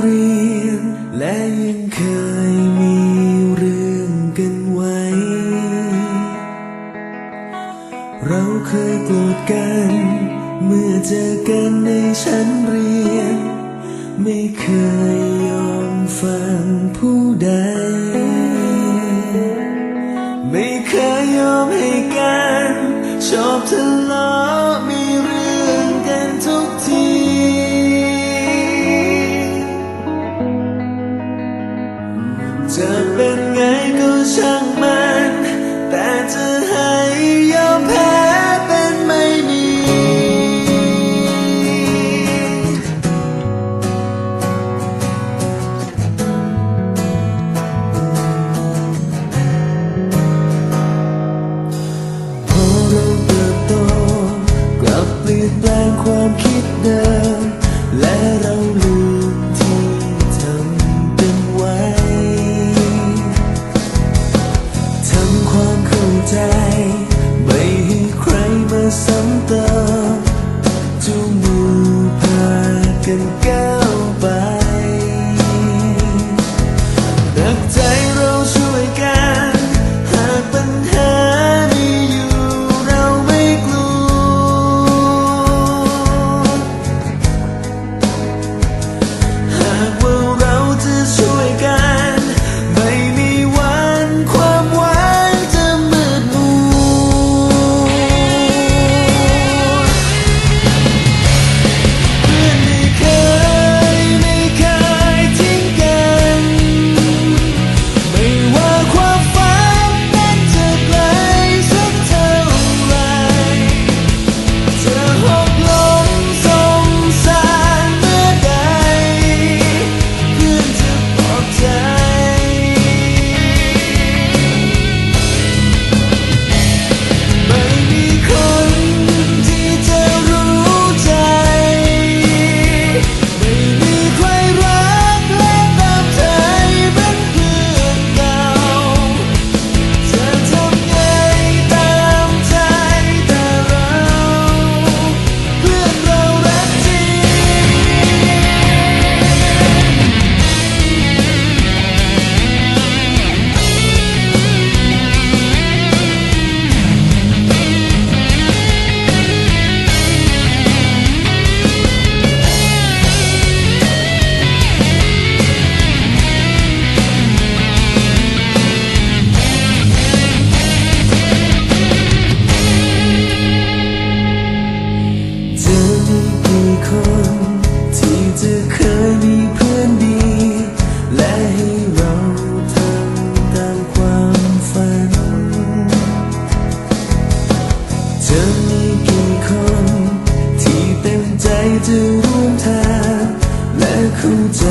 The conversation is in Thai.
เรียน และยังเคยมีเรื่องกันไว้ เราเคยโกรธกัน เมื่อเจอกันในชั้นเรียน ไม่เคยยอมฟังผู้ใด ไม่เคยยอมให้กัน ชอบทะเลาะ 想 And go. ที่จะเคยมีเพื่อนดี และให้เราทำตามความฝัน เธอมีกี่คน ที่เต็มใจจะร่วมทางและเข้าใจ